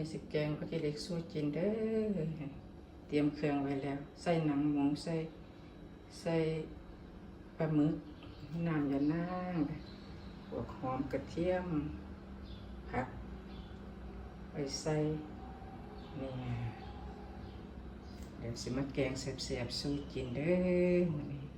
นี้สิแกงก็จะเล็กสู้จินเด้อเตรียมเครื่องไว้แล้ว ใส่หนังหมูใส่ใส่ปลาหมึกน้ำยานางหัวหอมกระเทียมผักไปใส่เนี่ยเดี๋ยวสิมาแกงแซ่บๆสู้จินเด้อ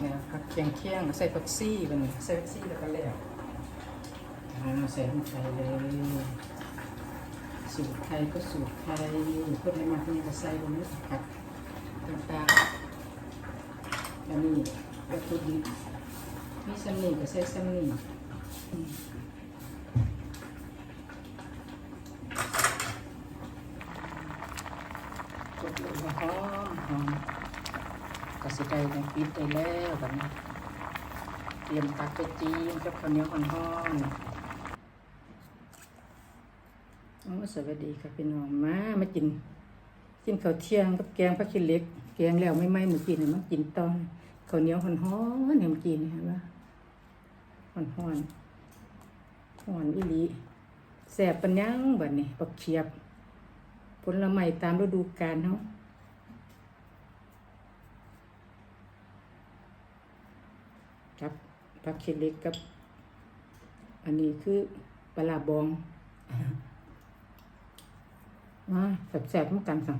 เนี่ยผักเคียงเคียงใส่ผักซี่ไปนี่ใส่ผักซี่แล้วก็แล้วอ่าใส่ลงไปเลยสูตรไทยก็สูตรไทยพูดให้มากนี่ก็ใส่ลงนี้ผักต่างๆแล้วนี่วัตถุดิบมีซัมนี่ก็ใส่ซัมนี่อืมกดลงหอมหอม ก็สิได้ในปิดได้แล้วแบัดนี้เตรียมตักไปจีนกับข้าวเหนียวอ่อนๆโอ้สวัสดีค่ะพี่น้องมามากินกินข้าวเที่ยงกับแกงผักขี้เหล็ก แกงแล้วไม่ไหม้เมื่อกี้นี่มากินตอนข้าวเหนียวอ่อนๆเนี่ยเมื่อกี้นี่เห็นปะอ่อนๆอ่อนอีหลีแซ่บปัญญังบัดนี้ปักเขียบผลไม้ตามฤดูกาลเนาะ ครับผักเค็ดเล็กกับ อันนี้คือปลาร้าบองมาแสบๆเหมือนกันค่ะ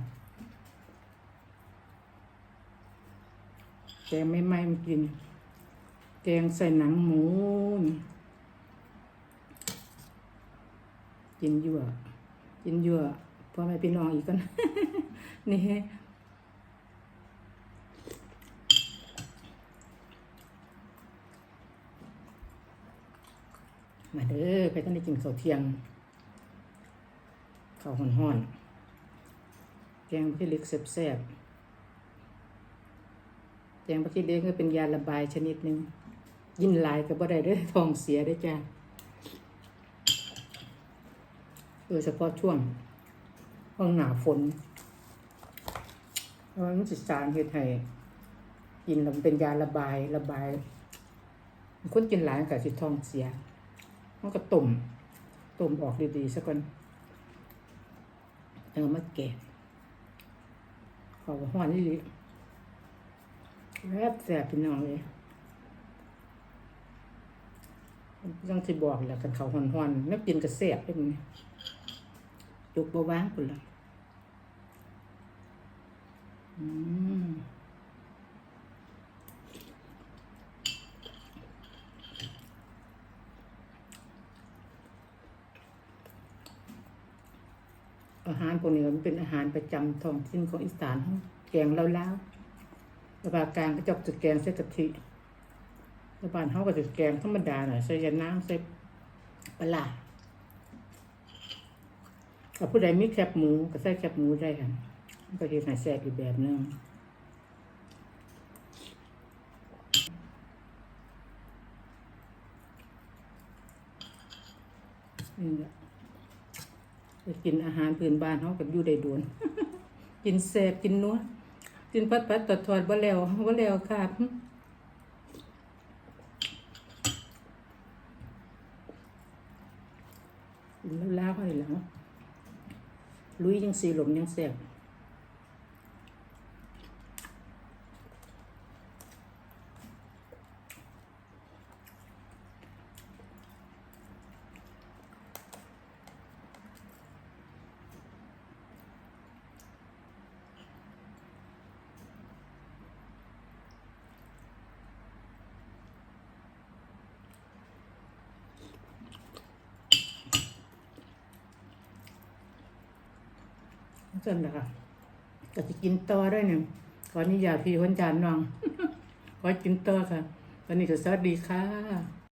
แกงไม่ไหม้มากิน แกงใส่หนังหมูนี่กินยั่วกินยั่วพ่อแม่พี่น้องอีกกันนี่ มาเด้อไปต้องได้กินข้าวเที่ยงข้าวห่อนๆแกงพี่เล็กแซ่บๆแกงพี่เล็กก็เป็นยาระบายชนิดหนึ่งยินหลายก็บ่ได้เด้อท้องเสียได้จ้าโดยเฉพาะช่วงห้องหนาฝนเพราะมันสิสารเฮ็ดให้กินแล้วมันเป็นยาระบายระบาย คนกินหลายก็สิท้องเสีย มันก็ต้มต้มออกดีๆสักก่อนเอามาแกะเขาห้อนนี่ลิแซ่บแซ่บพี่น้องเลยยังที่บอกแหละกันเขาห้อนๆนักกินกระแซ่บได้มั้ยจุกบว่างคนละอืม อาหารพวกนี้มันเป็นอาหารประจำท้องถิ่นของอีสานแกงเล่าๆระบาดกลางก็จะจะแกงใส่กะทิระบาดเขาก็จะแกงธรรมดาหน่อยใส่ยาน้ำใส่ปลาร้าถ้าผู้ใดมีแคบหมูก็ใส่แคบหมูได้ค่ะก็เฮ็ดให้แซ่บอีกแบบหนึงนี่แหละ กินอาหารพื้นบ้านเขากับอยู่ได้ดวน กินแสบกินนัวกินปัดปัดตอดทอดบ่แล้วบ่แล้วครับแล้วลาวเขาเลยแล้วลุยยังสีหลมยังแสบ ส่วนนะคะก็จะกินต่อด้วยเนี่ยขออนุญาตพี่คนจานน้อง ขอกินต่อค่ะวันนี้ก็สวัสดีค่ะ